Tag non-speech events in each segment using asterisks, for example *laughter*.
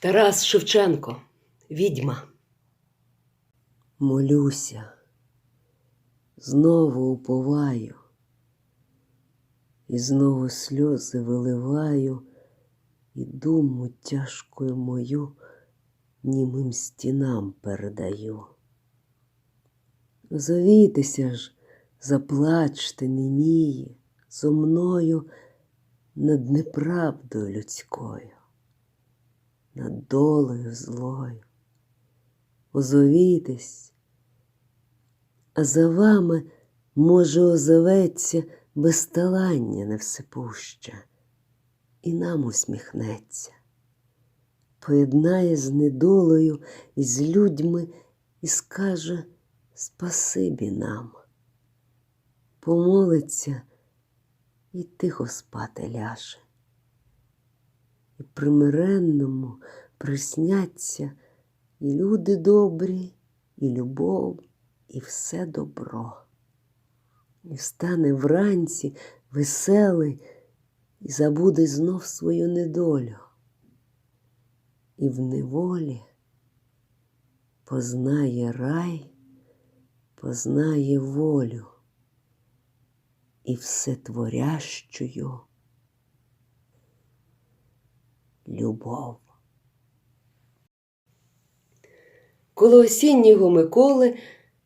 Тарас Шевченко, відьма. Молюся, знову уповаю, і знову сльози виливаю, і думу тяжкою мою німим стінам передаю. Зовітеся ж, заплачте, немії, зо мною над неправдою людською, над долею злою. Озовітесь, а за вами, може, озоветься безталання невсипуща, і нам усміхнеться, поєднає з недолею і з людьми і скаже спасибі нам, помолиться і тихо спати ляже, і примиренному присняться і люди добрі, і любов, і все добро. І встане вранці веселий і забуде знов свою недолю. І в неволі познає рай, познає волю і всетворящую любов. Коло осіннього Миколи,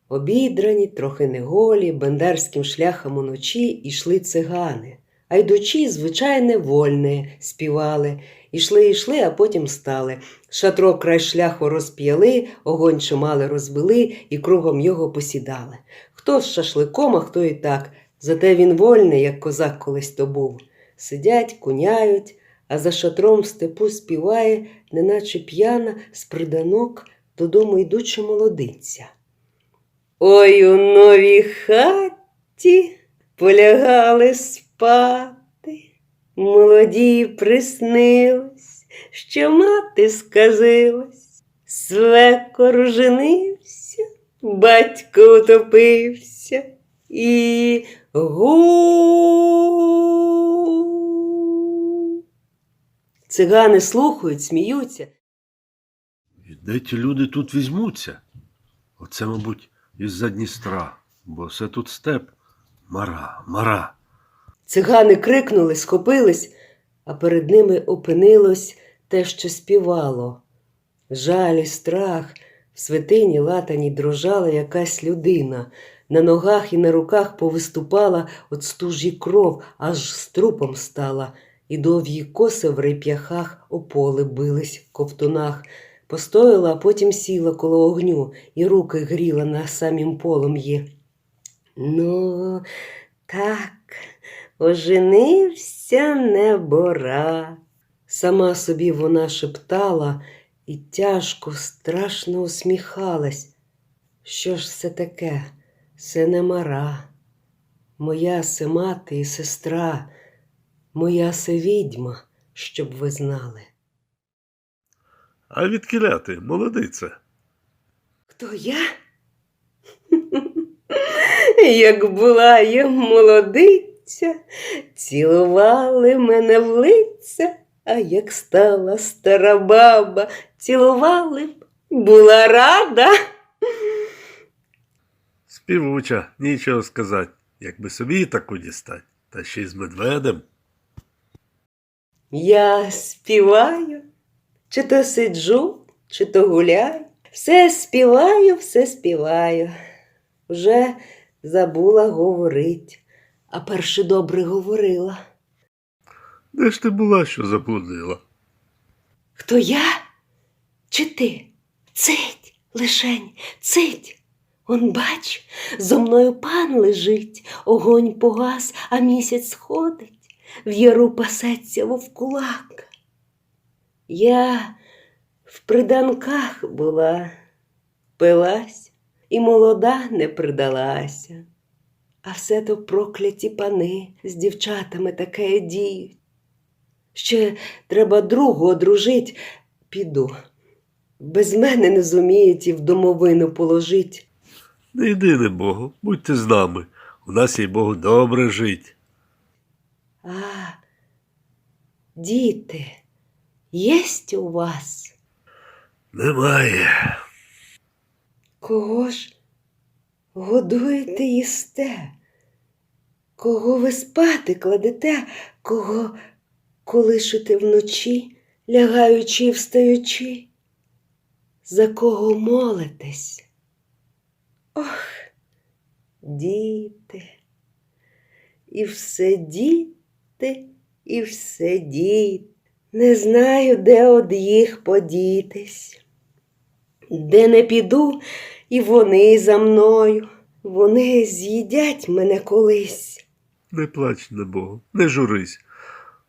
обідрані, трохи неголі, бендерським шляхом уночі йшли цигани, а йдучи, звичайне, вольне, співали. Ішли, ішли, а потім стали. Шатро край шляху розп'яли, огонь чимали розбили і кругом його посідали. Хто з шашликом, а хто і так. Зате він вольний, як козак колись то був. Сидять, куняють, а за шатром в степу співає, неначе п'яна з приданок додому йдуча молодиця. Ой у новій хаті полягали спати, молоді приснилось, що мати сказилась, свекор женився, батько утопився і гу. Цигани слухають, сміються. І де ті люди тут візьмуться? Оце, мабуть, із-за Дністра, бо все тут степ. Мара, мара. Цигани крикнули, схопились, а перед ними опинилось те, що співало. Жаль і страх, в святині латані дрожала якась людина. На ногах і на руках повиступала от стужі кров, аж з трупом стала, і довгі коси в реп'яхах о поле бились в ковтунах. Постояла, а потім сіла коло огню і руки гріла на самім полум'ї. Ну, так, оженився небора. Сама собі вона шептала і тяжко, страшно усміхалась. Що ж це таке? Це не мара. Моя се мати і сестра, моя се відьма, щоб ви знали. А відкіля ти, молодице? Хто я? *laughs* Як була я молодиця, цілували мене в лиця, а як стала стара баба, цілували б, була рада. Співуча, нічого сказати, якби собі таку дістать, та ще й з медведем. Я співаю, чи то сиджу, чи то гуляю. Все співаю, все співаю. Вже забула говорить, а перше добре говорила. Де ж ти була, що заблудила? Хто я? Чи ти? Цить, лишень, цить. Он бач, зо мною пан лежить, огонь погас, а місяць сходить, в яру пасеться вовкулак. Я в приданках була, пилась, і молода не придалася. А все то прокляті пани з дівчатами таке діють. Ще треба другу одружить, піду. Без мене не зуміють і в домовину положить. Не йди, не Богу, будьте з нами. У нас, їй Богу, добре жить. А, діти, єсть у вас? Немає. Кого ж годуєте їсте? Кого ви спати кладете, кого колишите вночі, лягаючи і встаючи? За кого молитесь? Ох, діти, і все діти, і все діти. Не знаю, де од їх подітись. Де не піду, і вони за мною. Вони з'їдять мене колись. Не плач на Богу, не журись.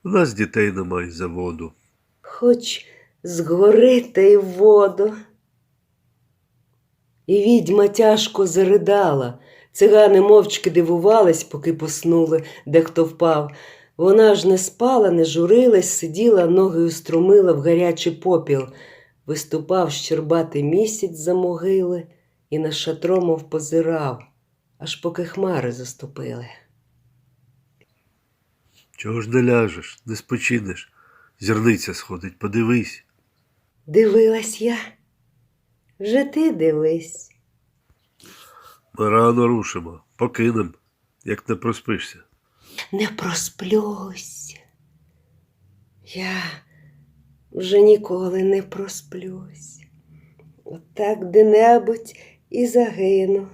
У нас дітей немає заводу. Хоч згори та й воду. І відьма тяжко заридала. Цигани мовчки дивувались, поки поснули, де хто впав. Вона ж не спала, не журилась, сиділа, ноги устромила в гарячий попіл. Виступав щербатий місяць за могили і на шатро, мов позирав, аж поки хмари заступили. Чого ж не ляжеш, не спочинеш? Зірниця сходить, подивись. Дивилась я. Вже ти дивись. Ми рано рушимо, покинем, як не проспишся. Не просплюсь. Я вже ніколи не просплюсь. Отак де-небудь і загину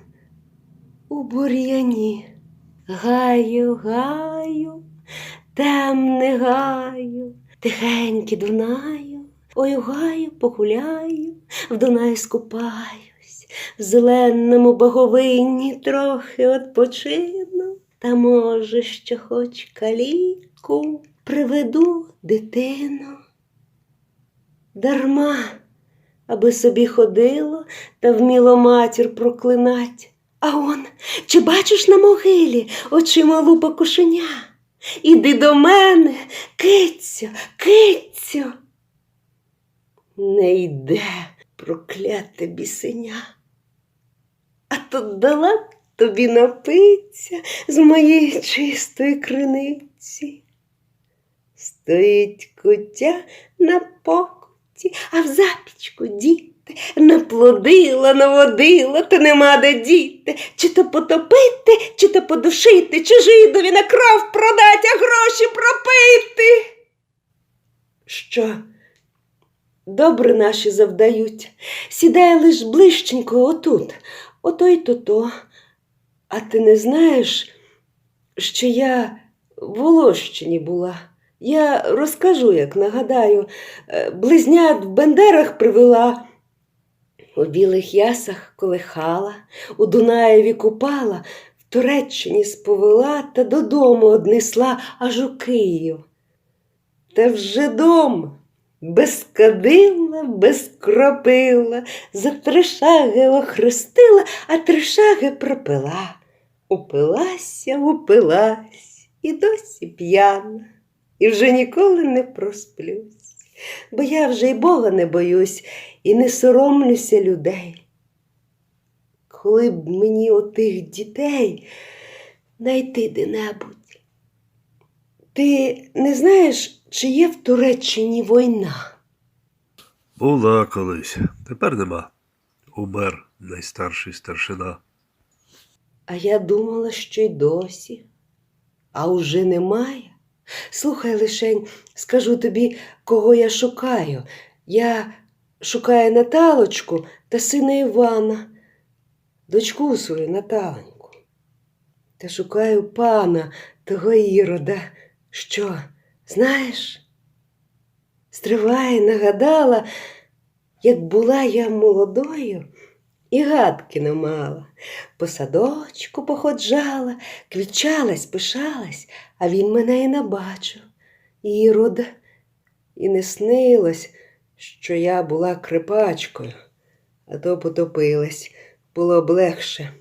у бур'яні. Гаю, гаю, темне гаю, тихенькі Дунаю, ой, гаю погуляю, в Дунаю скупаюсь, в зеленому боговинні трохи odpoчину. Та може, що хоч каліку приведу дитину. Дарма, аби собі ходило та вміло матір проклинать. А он, чи бачиш на могилі очима лупа кошеня? Іди до мене, кицю, кицю. Не йде прокляте бісеня. А то дала тобі напиться з моєї чистої криниці. Стоїть куття на покуті, а в запічку діти наплодила, наводила, та нема де діти. Чи то потопити, чи то подушити, чи жидові на кров продать, а гроші пропити. Що? Добре наші завдають. Сідає лиш ближченько отут, ото й то-то. А ти не знаєш, що я в Волощині була? Я розкажу, як нагадаю, Е, близнят в Бендерах привела, у білих ясах колихала, у Дунаєві купала, в Туреччині сповела та додому однесла аж у Київ. Та вже дом без кадила, без кропила, за три шаги охрестила, а три шаги пропила. Упилася, упилась, і досі п'яна, і вже ніколи не просплюсь, бо я вже й Бога не боюсь і не соромлюся людей. Коли б мені отих дітей найти де-небудь. Ти не знаєш, чи є в Туреччині війна? Була колись, тепер нема. Умер найстарший старшина. А я думала, що й досі. А уже немає. Слухай лишень, скажу тобі, кого я шукаю. Я шукаю Наталочку та сина Івана, дочку свою Наталеньку. Та шукаю пана того Ірода. Що, знаєш? Стриває, нагадала, як була я молодою і гадки не мала. По садочку походжала, квічалась, пишалась, а він мене і набачив. Ірод, і не снилось, що я була крипачкою, а то потопилась, було б легше.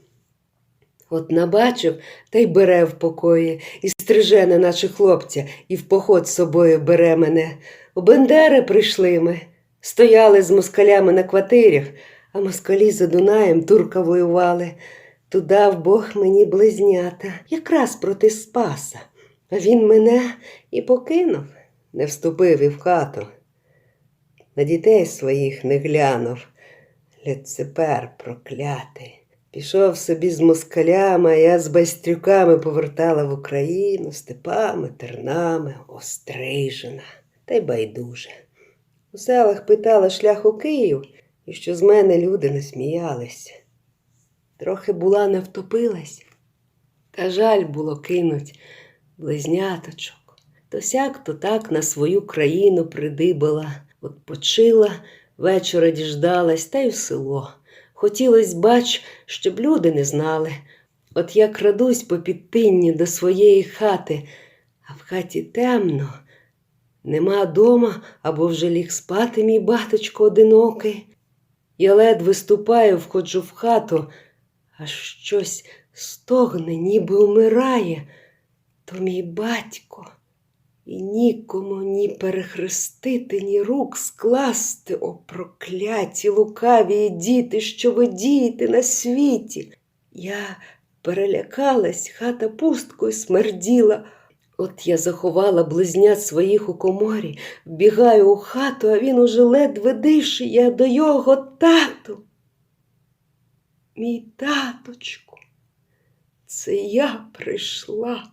От набачив та й бере в покої, і стриже, не наче хлопця, і в поход з собою бере мене. У Бендери прийшли ми, стояли з москалями на квартирях, а москалі за Дунаєм турка воювали. Туда в Бог мені близнята, якраз проти Спаса. А він мене і покинув, не вступив і в хату. на дітей своїх не глянув. Люципер проклятий. Пішов собі з москалями, а я з байстрюками повертала в Україну степами, тернами, острижена, та й байдуже. У селах питала шлях у Київ, і що з мене люди не сміялись. Трохи була не втопилась, та жаль було кинуть близняточок. То сяк, то так на свою країну придибала, от почила, вечора діждалась, та й в село. Хотілось, бач, щоб люди не знали. От я крадусь по підтинні до своєї хати, а в хаті темно. Нема дома або вже ліг спати мій баточко одинокий. Я ледве ступаю, входжу в хату, а щось стогне, ніби умирає, то мій батько. І нікому ні перехрестити, ні рук скласти, о прокляті лукаві діти, що ви дієте на світі. Я перелякалась, хата пусткою смерділа. От я заховала близнят своїх у коморі, вбігаю у хату, а він уже ледве дише, я до його тату. Мій таточку, це я прийшла.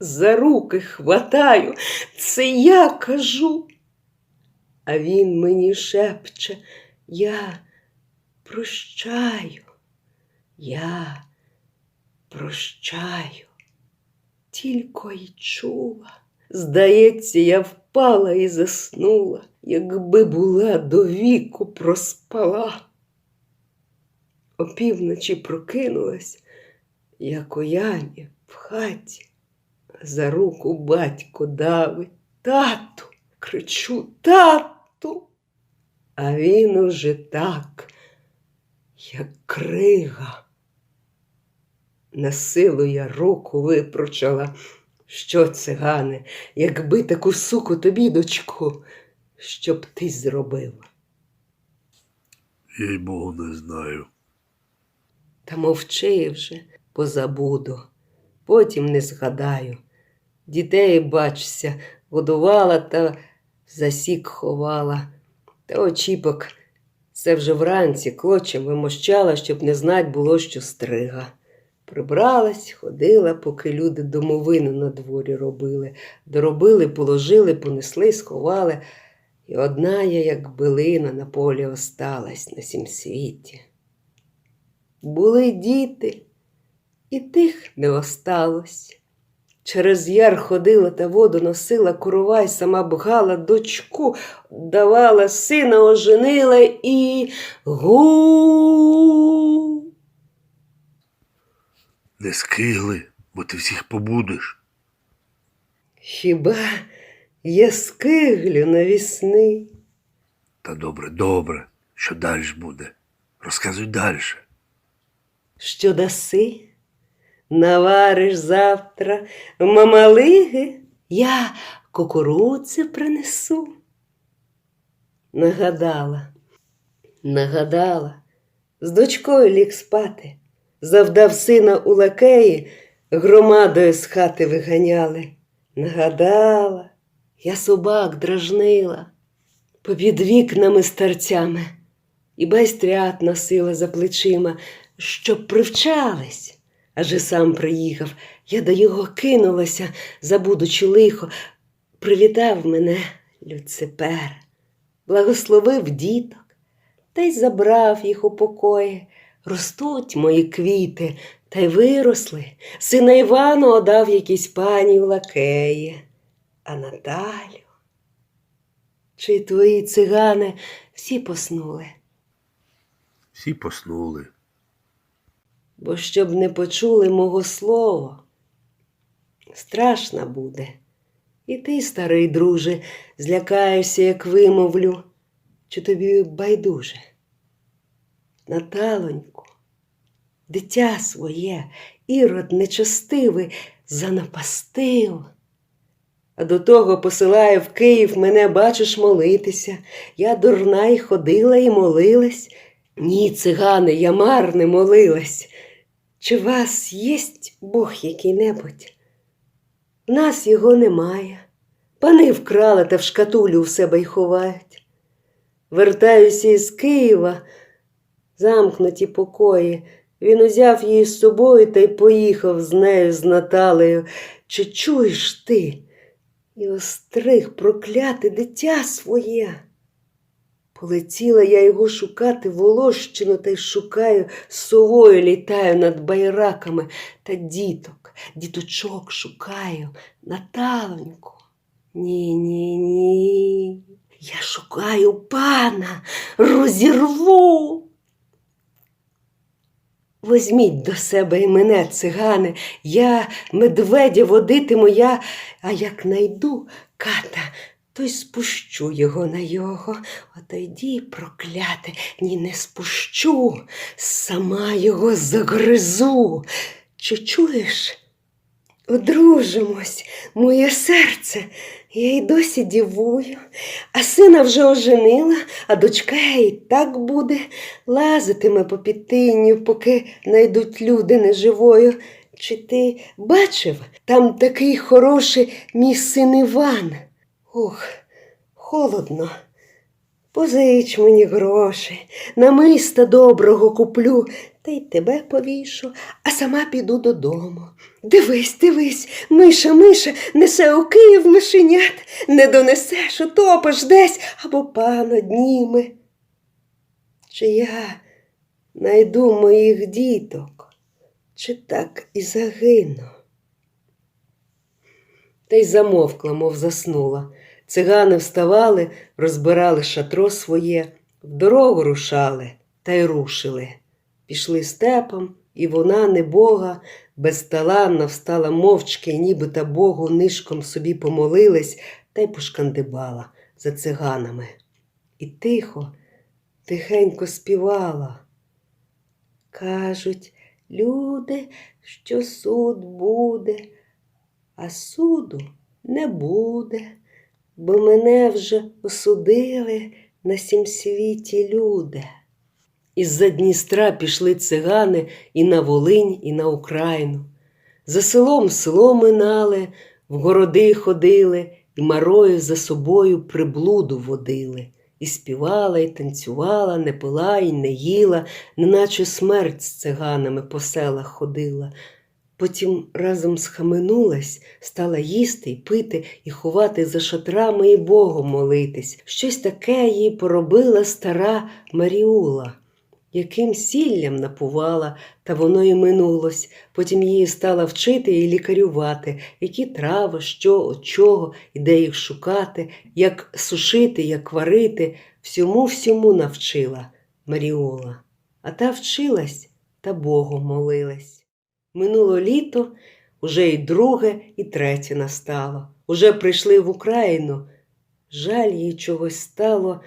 За руки хватаю, це я кажу. А він мені шепче, я прощаю, я прощаю. Тільки й чула. Здається, я впала і заснула, якби була до віку проспала. Опівночі прокинулась, як ямі в хаті. За руку батько давить. Тату, кричу, тату. А він уже так, як крига. На силу я руку випручала. Що, цигане, якби таку суку тобі, дочку, що б ти зробив? Їй Богу не знаю. Та мовчи вже, позабуду, потім не згадаю. Дітей, бачся, годувала та засік ховала. Та очіпок це вже вранці клочем вимощала, щоб не знать було, що стрига. Прибралась, ходила, поки люди домовину на дворі робили. Доробили, положили, понесли, сховали. І одна я, як билина, на полі осталась на сім світі. Були діти, і тих не осталось. Через яр ходила та воду носила, курувай сама бгала, дочку давала, сина оженила і гу. Не скигли, бо ти всіх побудеш. Хіба я скиглю навісни? Та добре, добре, що далі буде. Розказуй далі. Що даси? Навариш завтра мамалиги, я кукурудзи принесу. Нагадала, нагадала, з дочкою ліг спати, завдав сина у лакеї, громадою з хати виганяли. Нагадала, я собак дражнила попід вікнами старцями і байстрят носила за плечима, щоб привчались. Аже сам приїхав, я до його кинулася, забудучи лихо, привітав мене Люципер, благословив діток та й забрав їх у покої. Ростуть мої квіти, та й виросли. Сина Івану одав якійсь пані у лакеї, а Наталю. Чи твої цигани всі поснули? Всі поснули. бо щоб не почули мого слова. Страшно буде. І ти, старий друже, злякаєшся, як вимовлю, чи тобі байдуже. Наталоньку, дитя своє, ірод нечестивий, занапастив. А до того посилає в Київ мене, бачиш, молитися. Я дурна й ходила і молилась. Ні, цигани, я марне молилась. Чи вас єсть Бог який-небудь? Нас його немає. Пани вкрали та в шкатулю в себе й ховають. Вертаюся із Києва, замкнуті покої. Він узяв її з собою та й поїхав з нею, з Наталею. Чи чуєш ти? І остриг прокляти дитя своє. Полетіла я його шукати Волощину та й шукаю, совою літаю над байраками та діток, діточок шукаю, Наталоньку. Ні, ні, ні. Я шукаю пана, розірву. Возьміть до себе і мене, цигани, я медведя водитиму я, а як найду ката, то й спущу його на його. Отойді, прокляте, ні, не спущу, сама його загризу. Чи чуєш? Одружимось, моє серце, я й досі дівую, а сина вже оженила, а дочка і так буде, лазитиме по підтинню, поки найдуть люди неживою. Чи ти бачив, там такий хороший мій син Іван? Ох, холодно. Позич мені гроші, намиста доброго куплю, та й тебе повішу, а сама піду додому. Дивись, дивись, миша, миша, несе у Київ мишенят, не донесеш, утопиш десь або пан одніме. Чи я найду моїх діток, чи так і загину? Та й замовкла, мов заснула. Цигани вставали, розбирали шатро своє, в дорогу рушали та й рушили. Пішли степом, і вона, небога, безталанна встала мовчки, ніби та Богу нишком собі помолилась та й пошкандибала за циганами. І тихо, тихенько співала. Кажуть, люди, що суд буде, а суду не буде, бо мене вже осудили на сім світі люди. Із-за Дністра пішли цигани і на Волинь, і на Україну. За селом село минали, в городи ходили, і марою за собою приблуду водили. І співала, і танцювала, не пила, і не їла, неначе смерть з циганами по селах ходила. Потім разом схаменулась, стала їсти й пити, і ховати за шатрами і Богу молитись. Щось таке їй поробила стара Маріула яким сіллям напувала, та воно й минулось. Потім її стала вчити і лікарювати, які трави, що, от чого, і де їх шукати, як сушити, як варити, всьому всьому навчила Маріола. А та вчилась та Богу молилась. Минуло літо, уже й друге, і третє настало. Уже прийшли в Україну. Жаль їй чогось стало.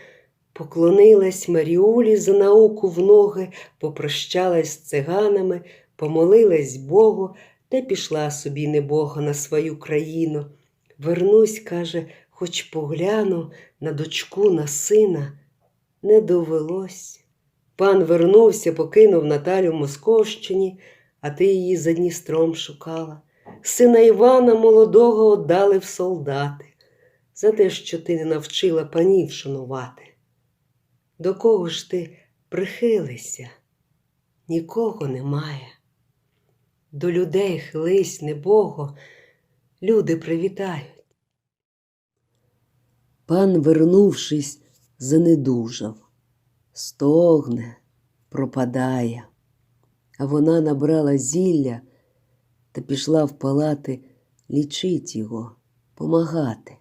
Поклонилась Маріулі за науку в ноги, попрощалась з циганами, помолилась Богу та пішла собі небога на свою країну. Вернусь, каже, хоч погляну на дочку, на сина. Не довелось. Пан вернувся, покинув Наталю в Московщині, а ти її за Дністром шукала. Сина Івана молодого отдали в солдати за те, що ти не навчила панів шанувати. До кого ж ти прихилися? Нікого немає. До людей хились, небого, люди привітають. Пан, вернувшись, занедужав, стогне, пропадає, а вона набрала зілля та пішла в палати лічить його, помагати,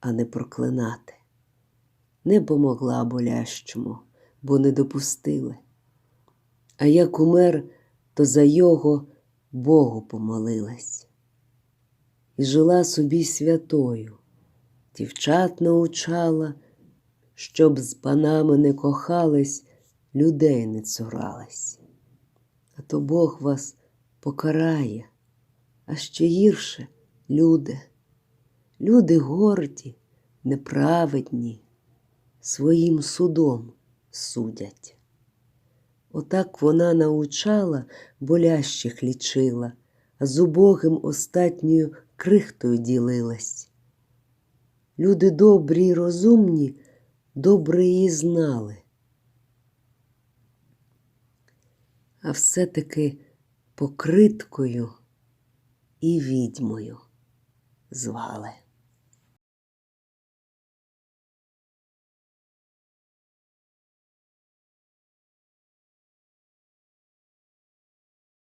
а не проклинати. Не помогла болящому, бо не допустили. А як умер, то за його Богу помолилась. І жила собі святою, дівчат научала, щоб з панами не кохались, людей не цурались. А то Бог вас покарає, а ще гірше люди. Люди горді, неправедні, своїм судом судять. Отак вона научала, болящих лічила, а з убогим остатньою крихтою ділилась. Люди добрі й розумні добре її знали. А все-таки покриткою і відьмою звали.